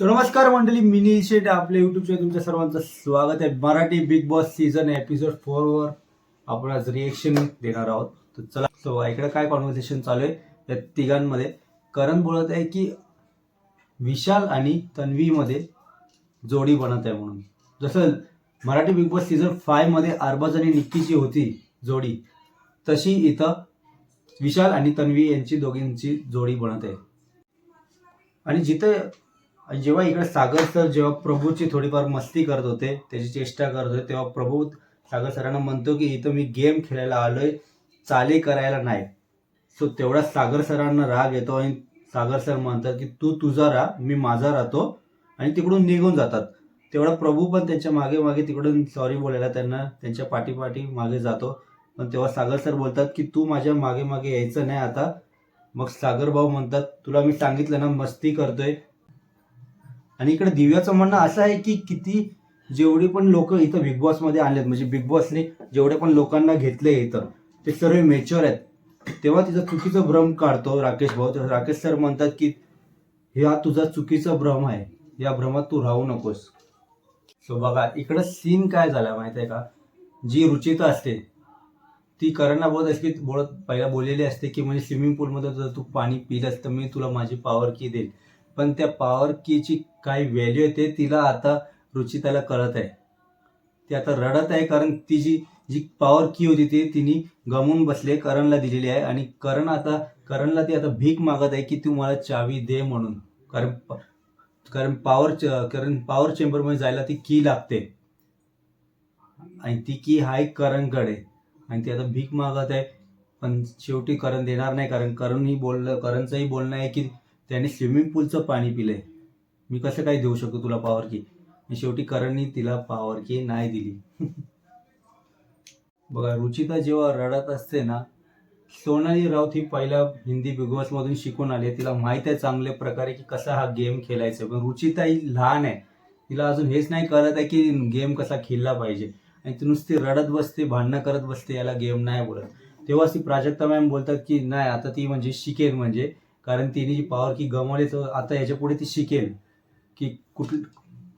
नमस्कार मंडळी मिनी शेट आपल्या युट्यूबच्या तुमच्या सर्वांचं स्वागत आहे. Marathi Big Boss season episode four वर आपण आज रिएक्शन देणार आहोत. तर चला सो इकडे काय कॉन्व्हर्सेशन चालू आहे? या तिघांमध्ये. करण बोलत आहे की विशाल आणि तन्वीमध्ये जोडी बनत आहे म्हणून. जसं मराठी बिग बॉस सीझन फायमध्ये अरबाज आणि निक्कीची होती जोडी तशी इथं विशाल आणि तन्वी यांची दोघींची जोडी बनत आहे. आणि जिथे जेव्हा इकडे सागर सर जेव्हा प्रभूची थोडीफार मस्ती करत होते त्याची चेष्टा करत होते तेव्हा प्रभू सागर सरांना म्हणतो की इथं मी गेम खेळायला आलोय चाली करायला नाही. सो तेवढा सागर सरांना राग येतो आणि सागर सर म्हणतात की तू तुझा राह मी माझा राहतो आणि तिकडून निघून जातात. तेवढा प्रभू पण त्यांच्या मागे मागे तिकडून सॉरी बोलायला त्यांना त्यांच्या पाठीपाठी मागे जातो. पण तेव्हा सागर सर बोलतात की तू माझ्या मागे मागे यायचं नाही आता. मग सागर भाऊ म्हणतात तुला मी सांगितलं ना मस्ती करतोय आणि इकडे दिव्याचं म्हणणं असं आहे की किती जेवढे पण लोक इथं बिग बॉसमध्ये आलेत म्हणजे बिग बॉसने जेवढे पण लोकांना घेतले इथं ते सर्व मेच्युअर आहेत. तेव्हा तिचा चुकीचं भ्रम काढतो राकेश भाऊ. तर राकेश सर म्हणतात की हा तुझा चुकीचा भ्रम आहे. या भ्रमात तू राहू नकोस. सो बघा इकडं सीन काय झाला माहिती आहे का? जी रुचिता असते ती करणा बोलत असते बोलत पहिला बोललेली असते की म्हणजे स्विमिंग पूलमध्ये जर तू पाणी पिलंस तर मी तुला माझी पॉवर की देईल. पण त्या पॉवर कीची काय व्हॅल्यू आहे ते तिला आता रुचिताला कळत आहे. ती आता रडत आहे कारण ती जी जी पॉवर की होती ती तिने गमवून बसले करणला दिलेली आहे आणि करण आता करणला ती आता भीक मागत आहे की तू मला चावी दे म्हणून. कारण कारण पॉवर कारण पॉवर चेंबरमध्ये जायला ती की लागते. आणि ती की आहे करणकडे. आणि ती आता भीक मागत आहे पण शेवटी करण देणार नाही कारण करणही बोललं करणचंही बोलणं आहे की त्याने स्विमिंग पूलचं पाणी पिलंय. मी कसं काय देऊ शकतो तुला पॉवर की? शेवटी करणनी तिला पॉवर की नाही दिली. बघा रुचिता जेव्हा रडत असते ना सोनाली राऊत ही पहिल्या हिंदी बिग बॉस मधून शिकून आली तिला माहीत आहे चांगल्या प्रकारे की कसा हा गेम खेळायचा पण रुचिता ही लहान आहे. तिला अजून हेच नाही कळत आहे की गेम कसा खेळला पाहिजे. आणि ती नुसती रडत बसते भांडणं करत बसते याला गेम नाही बोलत. तेव्हा ती प्राजक्ता मॅम बोलतात की नाही आता ती म्हणजे शिकेल म्हणजे. कारण तिने जी पॉवर की गमावली तर आता याच्यापुढे ती शिकेल. की कुठ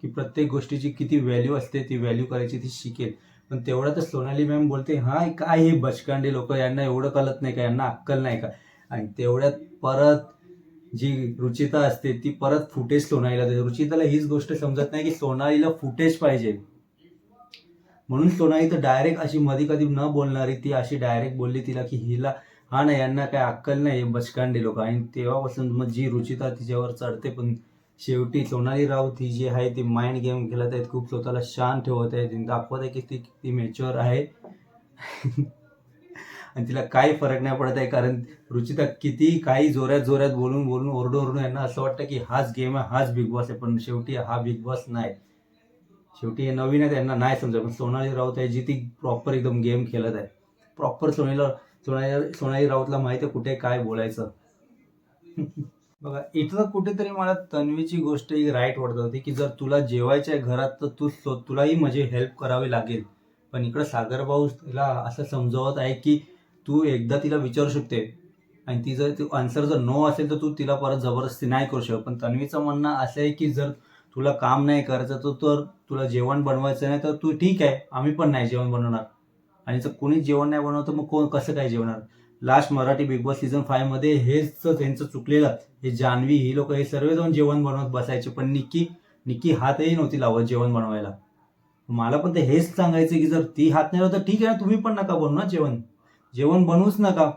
की प्रत्येक गोष्टीची किती व्हॅल्यू असते ती व्हॅल्यू करायची ती शिकेल. पण तेवढं तर सोनाली मॅम बोलते हा काय हे बचकांडे लोक यांना एवढं कळत नाही का? यांना अक्कल नाही का? आणि तेवढ्यात परत जी रुचिता असते ती परत फुटेज सोनालीला देते. रुचिताला हीच गोष्ट समजत नाही की सोनालीला फुटेज पाहिजे. म्हणून सोनाली तर डायरेक्ट अशी मध्ये कधी न बोलणारी ती अशी डायरेक्ट बोलली तिला की हिला हा ना यांना काय अक्कल नाही हे बचकांडे लोक. आणि तेव्हापासून मग जी रुचिता तिच्यावर चढते पण शेवटी सोनाली राऊत ही जी आहे ती माइंड गेम खेळत आहेत खूप स्वतःला शांत ठेवत आहे तिने दाखवत आहे की ती ती मॅच्युअर आहे. आणि तिला काही फरक नाही पडत आहे कारण रुचिता किती काही जोरात जोऱ्यात बोलून बोलून ओरडून ओरडून यांना असं वाटतं की हाच गेम आहे हाच बिग बॉस आहे पण शेवटी हा बिग बॉस नाही. शेवटी हे नवीन आहे त्यांना नाही समजत. पण सोनाली राऊत आहे जी ती प्रॉपर एकदम गेम खेळत आहे. प्रॉपर सोनीला सोनाई सोनाली राऊतला माहिती आहे कुठे काय बोलायचं. बघा इथं कुठेतरी मला तन्वीची गोष्ट ही राईट वाटत होती की जर तुला जेवायच्या घरात तर तू तुलाही म्हणजे हेल्प करावी लागेल. पण इकडं सागर भाऊ तिला असं समजावत आहे की तू एकदा तिला विचारू शकते. आणि ती जर ती आन्सर जर नो असेल तर तू तिला परत जबरदस्ती नाही करू शकत. पण तन्वीचं म्हणणं असं आहे की जर तुला काम नाही करायचं तर तर तुला जेवण बनवायचं नाही तर तू ठीक आहे. आम्ही पण नाही जेवण बनवणार. आणि जर कोणी जेवण नाही बनवतं मग कोण कसं काय जेवणार? Last Marathi Big Boss season फायमध्ये हेच त्यांचं चुकलेलं. हे जान्हवी ही लोक हे सर्व जाऊन जेवण बनवत बसायचे पण निक्की निक्की हातही नव्हती लावत जेवण बनवायला. मला पण ते हेच सांगायचं की जर ती हात नाही लावत तर ठीक आहे ना तुम्ही पण नका बनवू ना जेवण. जेवण बनवूच नका.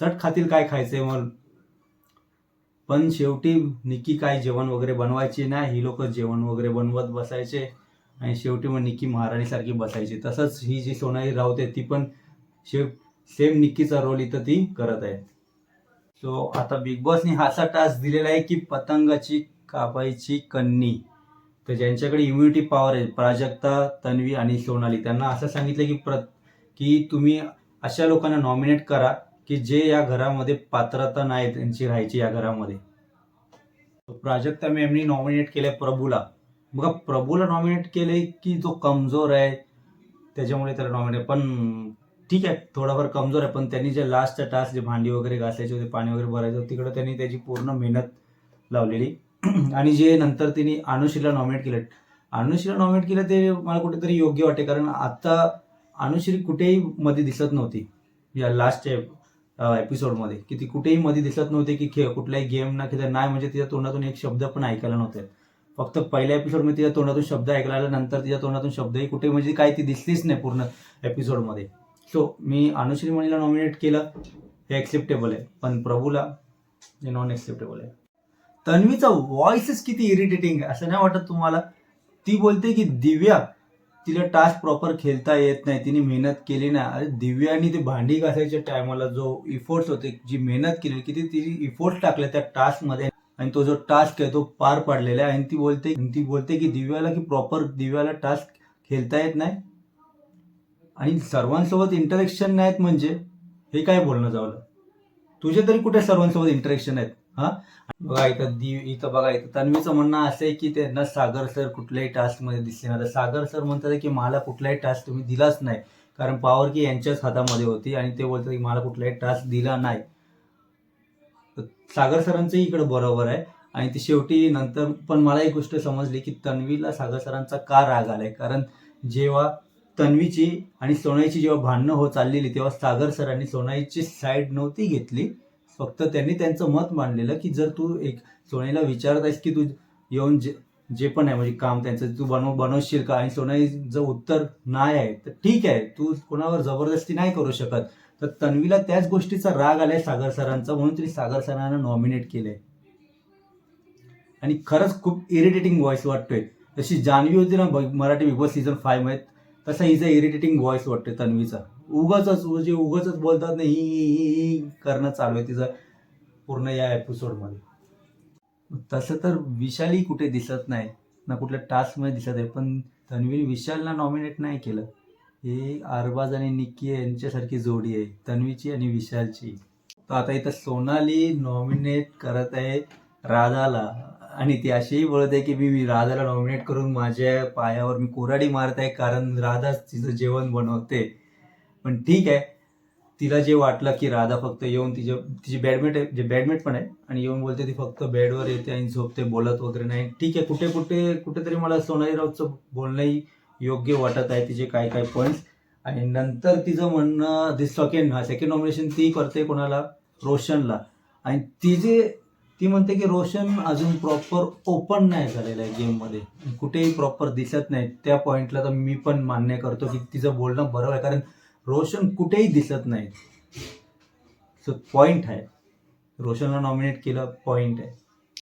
चट खातील काय खायचंय मग? पण शेवटी निक्की काय जेवण वगैरे बनवायची नाही ही लोक जेवण वगैरे बनवत बसायचे. आणि शेवटी मग निक्की महाराणीसारखी बसायची. तसंच ही जी सोनाली राऊत आहे ती पण शेव सेम निक्कीचा रोल इथं ती करत आहे. सो आता बिग बॉसने हा असा टास्क दिलेला आहे की पतंगाची कापायची कन्नी. तर ज्यांच्याकडे इम्युनिटी पॉवर आहे प्राजक्ता तन्वी आणि सोनाली त्यांना असं सांगितलं की प्र की तुम्ही अशा लोकांना नॉमिनेट करा की जे या घरामध्ये पात्रता नाही त्यांची राहायची या घरामध्ये. प्राजक्ता मॅमनी नॉमिनेट केल्या प्रभूला. बघा प्रभूला नॉमिनेट केले की जो कमजोर आहे त्याच्यामुळे त्याला नॉमिनेट पण ठीक आहे थोडाफार कमजोर आहे पण त्यांनी जे लास्टचा टास्क जे भांडी वगैरे घासायचे होते पाणी वगैरे भरायचं होतं तिकडं त्यांनी त्याची पूर्ण मेहनत लावलेली. आणि जे नंतर तिने अनुश्रीला नॉमिनेट केलं. अनुश्रीला नॉमिनेट केलं ते मला कुठेतरी योग्य वाटते कारण आता अनुश्री कुठेही मध्ये दिसत नव्हती या लास्ट एपिसोडमध्ये की ती कुठेही मध्ये दिसत नव्हती की खेळ कुठलाही गेम ना खेळ नाही म्हणजे तिच्या तोंडातून एक शब्द पण ऐकायला नव्हते. फक्त पहिल्या एपिसोड मी तिच्या तोंडातून शब्द ऐकला नंतर तिच्या तोंडातून शब्दही कुठे म्हणजे काय ती दिसलीच नाही पूर्ण एपिसोडमध्ये सो मी अनुश्री मणीला नॉमिनेट केलं हे ॲक्सेप्टेबल आहे. पण प्रभूला हे नॉन ॲक्सेप्टेबल आहे. तन्वीचा व्हॉइसच किती इरिटेटिंग आहे असं नाही वाटत तुम्हाला? ती बोलते की दिव्या तिला टास्क प्रॉपर खेळता येत नाही तिने मेहनत केली नाही. अरे दिव्यानी ते भांडी घासायच्या टायमाला जो इफोर्ट्स होते जी मेहनत केली किती तिने इफोर्ट्स टाकले त्या टास्कमध्ये आणि तो जो टास्क आहे तो पार पाडलेला आहे. आणि ती बोलते ती बोलते की दिव्याला की प्रॉपर दिव्याला टास्क खेळता येत नाही. आणि सर्वांसोबत इंटरेक्शन नाहीत म्हणजे हे काय बोलणं जावलं तुझे तरी कुठे सर्वांसोबत इंटरेक्शन आहेत? हा? बघा इथं दिव इथं बघा इथं तन्वीचं म्हणणं असं आहे की त्यांना सागर सर कुठल्याही टास्कमध्ये दिसले नाही. सागर सर म्हणतात की मला कुठलाही टास्क तुम्ही दिलाच नाही. कारण पावर की यांच्याच हातामध्ये होती आणि ते बोलतात की मला कुठलाही टास्क दिला नाही. सागर सरांचंही इकडं बरोबर आहे. आणि ती शेवटी नंतर पण मला एक गोष्ट समजली की तन्वीला सागर सरांचा का राग आलाय? कारण जेव्हा तन्वीची आणि सोनाईची जेव्हा भांडणं होत चाललेली तेव्हा सागर सरांनी सोनाईची साईड नव्हती घेतली. फक्त त्यांनी त्यांचं मत मांडलेलं की जर तू एक सोनाईला विचारत आहेस की तू येऊन जे जे पण आहे म्हणजे काम त्यांचं तू बनव बनवशील का? आणि सोनाई जर उत्तर नाही आहे तर ठीक आहे. तू कोणावर जबरदस्ती नाही करू शकत. तर तन्वीला त्याच गोष्टीचा राग आलाय सागर सरांचा म्हणून तिने सागर सरांना नॉमिनेट केलंय. आणि खरंच खूप इरिटेटिंग व्हॉइस वाटतोय. जशी जान्हवी होती ना मराठी बिग बॉस सीझन फायमध्ये तसा हिचा इरिटेटिंग व्हॉइस वाटतोय तन्वीचा. उगाच जे म्हणजे उगाच बोलतात ना ही ही करणं चालू आहे तिचं पूर्ण या एपिसोडमध्ये तसं तर विशालही कुठे दिसत नाही ना कुठल्या टास्कमध्ये दिसत आहे पण तन्वीने विशालला नॉमिनेट नाही केलं. ही अरबाज आणि निक्की यांच्यासारखी जोडी आहे. तन्वीची आणि विशालची. तर आता इथं सोनाली नॉमिनेट करत आहे राधाला. आणि ती अशीही बोलत आहे की मी राधाला नॉमिनेट करून माझ्या पायावर मी कोराडी मारत आहे कारण राधाच तिचं जेवण बनवते. पण ठीक आहे. तिला जे वाटलं की राधा फक्त येऊन तिचे तिची बॅडमिंट आहे जे बॅडमिंट पण आहे आणि येऊन बोलते ती फक्त बेडवर येते आणि झोपते बोलत वगैरे नाही. ठीक आहे कुठे कुठे कुठेतरी मला सोनाली राऊतचं बोलणंही योग्य वाटत आहे तिचे काय काय पॉईंट्स आणि नंतर तिचं म्हणणं दिस सेकंड सेकंड नॉमिनेशन ती करते कोणाला? रोशनला. आणि तिचे ती म्हणते की रोशन अजून प्रॉपर ओपन नाही झालेलं आहे गेममध्ये कुठेही प्रॉपर दिसत नाही. त्या पॉईंटला तर मी पण मान्य करतो की तिचं बोलणं बरोबर आहे. कारण रोशन कुठेही दिसत नाही. सो पॉईंट आहे. रोशनला नॉमिनेट केलं पॉईंट आहे.